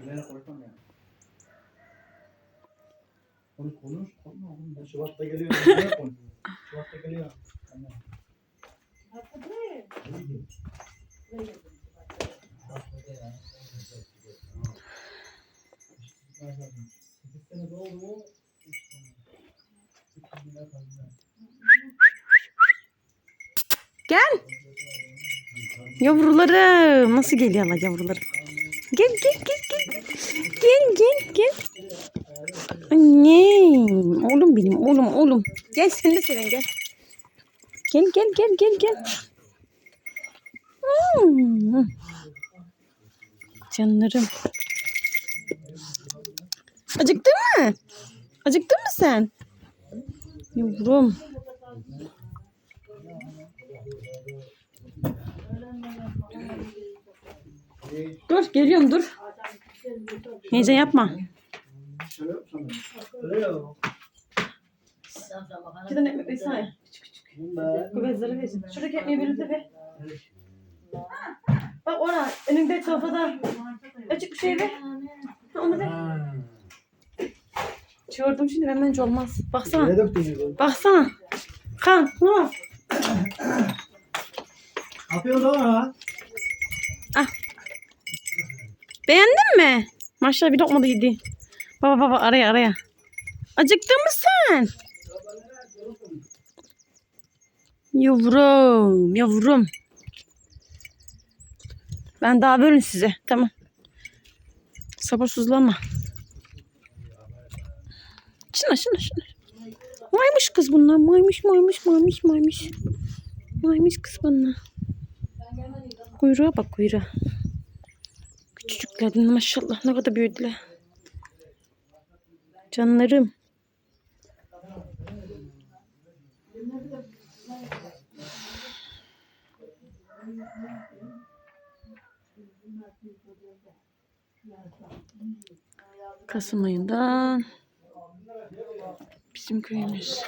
Güvene koysam ya. Konuş konuş. Korkma oğlum. Ben Şubat'ta geliyorum. Güvene konuşuyorum. Şubat'ta geliyorum. Ki. Şubat'ta ya. Sekiz sene doldu mu? Üç sene. Üç sene kaldı. Gel. Yavrularım. Nasıl geliyorlar yavrularım? Gel gel gel gel. Gel gel. Annem. Oğlum benim oğlum oğlum. Gel sen de seven gel. Gel gel gel gel gel. Hmm. Canlarım. Acıktın mı? Acıktın mı sen? Yavrum. Dur geliyorum dur. Heyecan yapma. İki tane ekmek versene. Küçük küçük. Ben- Bu bezleri versin. Şuradaki ekmeği birlikte ver. Bak ona önünde kafada. Açık bir şey ver. Onu ver. Çığırdım şimdi benden önce olmaz. Baksana. Baksana. Kan. Ne var? Ne yapıyorsun lan ha? Beğendin mi? Maşallah bir lokma da yedi. Baba baba araya araya. Acıktın mı sen? Yavrum yavrum. Ben daha bölün size. Tamam. Sabırsızlama. Şuna şuna şuna. Maymış kız bunlar. Maymış maymış maymış maymış. Maymış kız bunlar. Kuyruğa bak kuyruğa. Küçücüklerden maşallah ne kadar büyüdüler. Canlarım. Kasım ayından bizim köyümüz.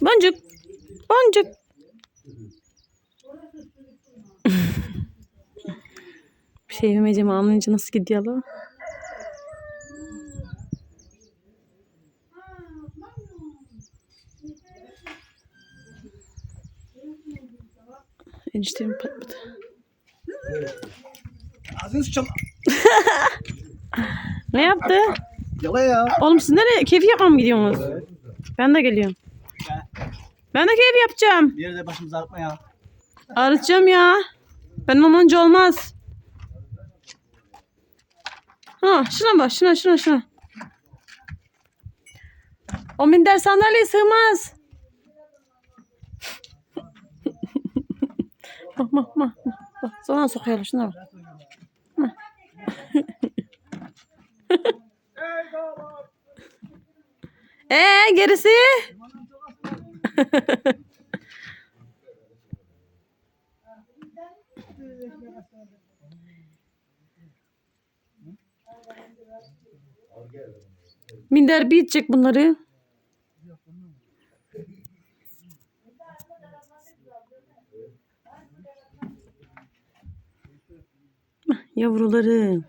Boncuk. Boncuk. Bir şey yemeyeceğim anlayınca nasıl gidiyor lan? Eniştemin patladı. Ağzını sıçalım. Ne yaptı? Yala ya. Oğlum siz nereye keyfi yapmaya mı gidiyorsunuz? Ben de geliyorum. Ben de keyif yapacağım. Bir yerde başımızı ağrıtma ya. Arayacağım ya. Ben olmanca olmaz. Ha şuna bak şuna şuna şuna. O minder sandalye sığmaz. bak bak bak. Bak sonra sokuyorlar şuna. Bak. Ee gerisi? Minder bir içecek bunları. Yavruları.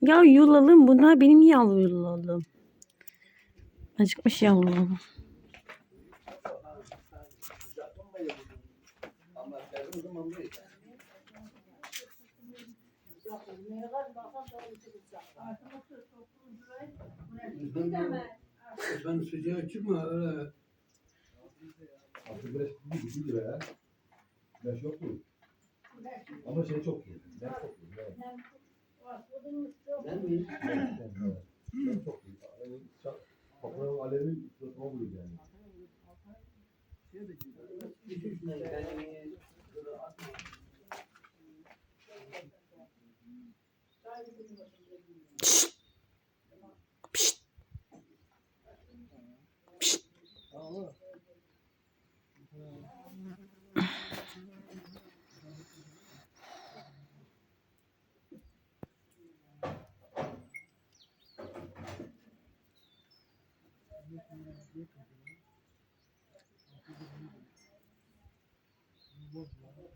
Ya yulalım bunlar benim yavrularım. Acıkmış yavrularım. Ben sıcağı çıkma öyle. Aslında güneş bir bir lira ya. Güneş yok mu? Ama şey çok iyi. Ben çok iyi. Ben mi? Ben çok iyi. Toprağın alevi suratıma yani. Şşt. Pişt. Pişt.